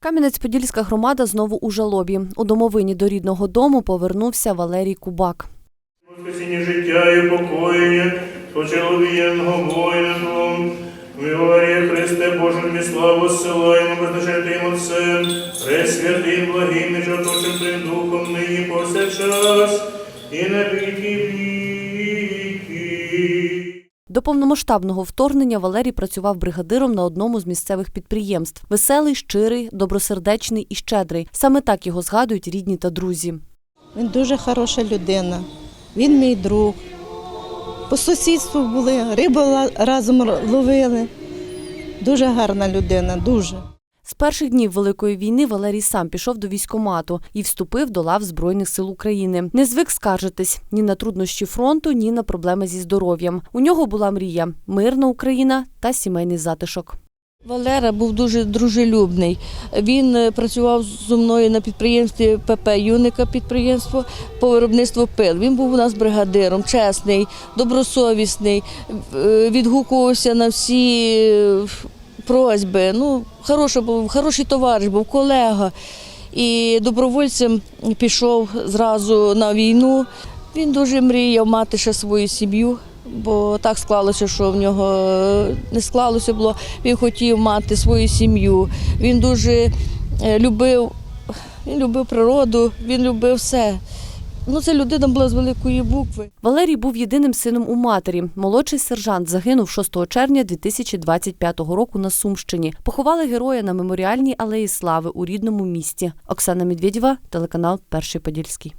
Кам'янець-Подільська громада знову у жалобі. У домовині до рідного дому повернувся Валерій Кубак. Воскресіння життя і покоєння, почоловієнного воїном, Виварія Христе Боже, тобі славу зсилаємо, безначальним Отцем, пресвятим, благим і жарточим Твоїм Духом, нині повсякчас, і на віки віки. До повномасштабного вторгнення Валерій працював бригадиром на одному з місцевих підприємств. Веселий, щирий, добросердечний і щедрий. Саме так його згадують рідні та друзі. Він дуже хороша людина. Він мій друг. По сусідству були, рибу разом ловили. Дуже гарна людина, дуже. З перших днів Великої війни Валерій сам пішов до військомату і вступив до лав Збройних сил України. Не звик скаржитись ні на труднощі фронту, ні на проблеми зі здоров'ям. У нього була мрія мирна Україна та сімейний затишок. Валера був дуже дружелюбний. Він е, працював зі мною на підприємстві ПП Юника підприємство по виробництву пил. Він був у нас бригадиром, чесний, добросовісний, е, відгукувався на всі е, просьби. Ну, хороший був, хороший товариш, був колега. І добровольцем пішов зразу на війну. Він дуже мріяв мати ще свою сім'ю, бо так склалося, що в нього е, не склалося було. Він хотів мати свою сім'ю. Він дуже е, любив, він любив природу, він любив все. Ну, це людина була з великої букви. Валерій був єдиним сином у матері. Молодший сержант загинув 6 червня 2025 року на Сумщині. Поховали героя на меморіальній алеї Слави у рідному місті. Оксана Медведєва, телеканал Перший Подільський.